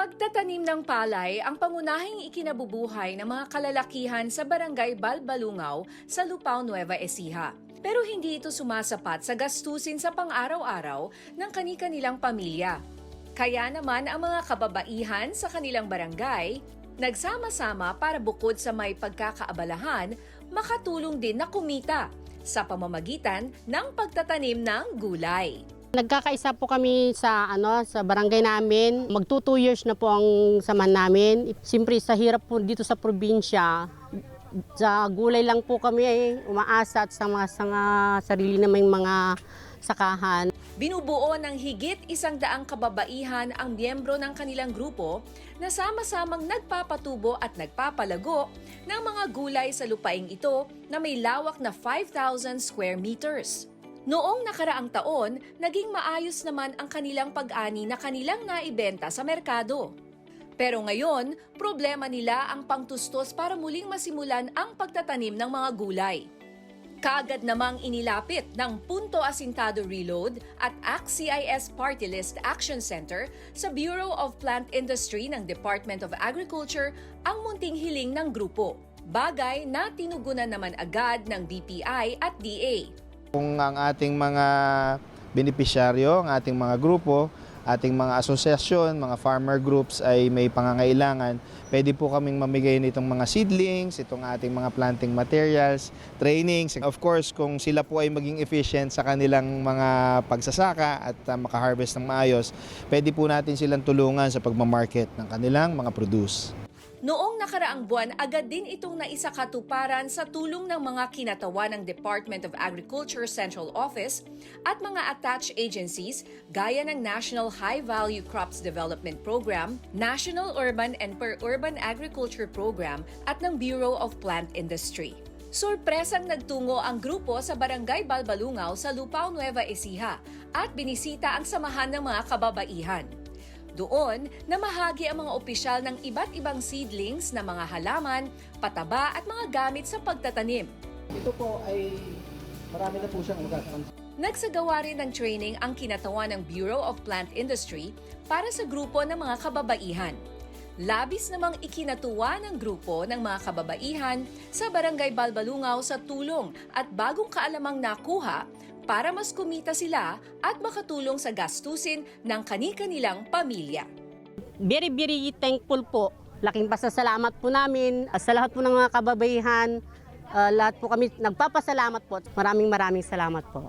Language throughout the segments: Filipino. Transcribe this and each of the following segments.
pagtatanim ng palay ang pangunahing ikinabubuhay ng mga kalalakihan sa barangay Balbalungaw sa Lupao, Nueva Ecija. Pero hindi ito sumasapat sa gastusin sa pang-araw-araw ng kani-kanilang pamilya. Kaya naman ang mga kababaihan sa kanilang barangay nagsama-sama para bukod sa may pagkakaabalahan, makatulong din na kumita sa pamamagitan ng pagtatanim ng gulay. Nagkakaisa po kami sa ano sa barangay namin. Magto 2 years na po ang samahan namin. Siyempre sa hirap po dito sa probinsya, sa gulay lang po kami eh, umaasa at sa mga, sa sarili namang mga sakahan. Binubuo ng higit isang daang kababaihan ang miyembro ng kanilang grupo na sama-samang nagpapatubo at nagpapalago ng mga gulay sa lupaing ito na may lawak na 5,000 square meters. Noong nakaraang taon, naging maayos naman ang kanilang pag-ani na kanilang naibenta sa merkado. Pero ngayon, problema nila ang pangtustos para muling masimulan ang pagtatanim ng mga gulay. Kaagad namang inilapit ng Punto Asintado Reload at ACT-CIS Party List Action Center sa Bureau of Plant Industry ng Department of Agriculture ang munting hiling ng grupo. Bagay na tinugunan naman agad ng DPI at DA. Kung ang ating mga benepisyaryo, ang ating mga grupo, ating mga asosasyon, mga farmer groups ay may pangangailangan, pwede po kaming mamigay nitong mga seedlings, itong ating mga planting materials, trainings. Of course, kung sila po ay maging efficient sa kanilang mga pagsasaka at uh, makaharvest ng maayos, pwede po natin silang tulungan sa pagmamarket ng kanilang mga produce. Noong nakaraang buwan, agad din itong naisakatuparan sa tulong ng mga kinatawa ng Department of Agriculture Central Office at mga attached agencies gaya ng National High Value Crops Development Program, National Urban and Per-Urban Agriculture Program at ng Bureau of Plant Industry. Sorpresang nagtungo ang grupo sa Barangay Balbalungaw sa Lupao, Nueva Ecija at binisita ang samahan ng mga kababaihan. Doon, namahagi ang mga opisyal ng iba't ibang seedlings na mga halaman, pataba at mga gamit sa pagtatanim. Ito po ay marami na po siyang ugat. Nagsagawa rin ng training ang kinatawan ng Bureau of Plant Industry para sa grupo ng mga kababaihan. Labis namang ikinatuwa ng grupo ng mga kababaihan sa Barangay Balbalungaw sa tulong at bagong kaalamang nakuha para mas kumita sila at makatulong sa gastusin ng kani-kanilang pamilya. Very very thankful po. Laking pasasalamat po namin uh, sa lahat po ng mga kababaihan. uh, lahat po kami nagpapasalamat po. Maraming maraming salamat po.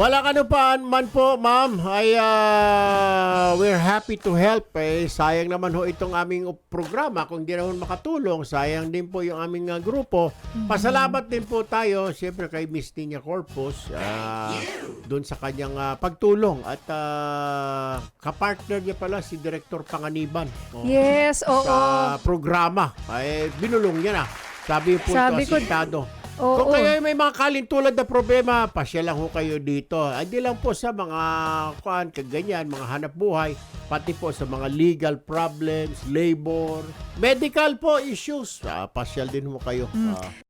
Wala ka pa man po, ma'am. Ay, ah, we're happy to help. Eh, sayang naman ho itong aming programa. Kung di naman makatulong, sayang din po yung aming ah, grupo. Pasalamat din po tayo, siyempre kay Miss Tina Corpus, ah, doon sa kanyang ah, pagtulong. At ah, kapartner niya pala si Director Panganiban. Oh, Yes, oo. Sa programa. Ay, binulong niya na. Sabi po Sabi ito, ko- asintado. Oo. Kung kayo ay may mga kalintulad na problema, pasya lang ho kayo dito. Hindi lang po sa mga kuan, kaganyan, mga hanap buhay, pati po sa mga legal problems, labor, medical po issues. Ah, pasyal din ho kayo. Ah,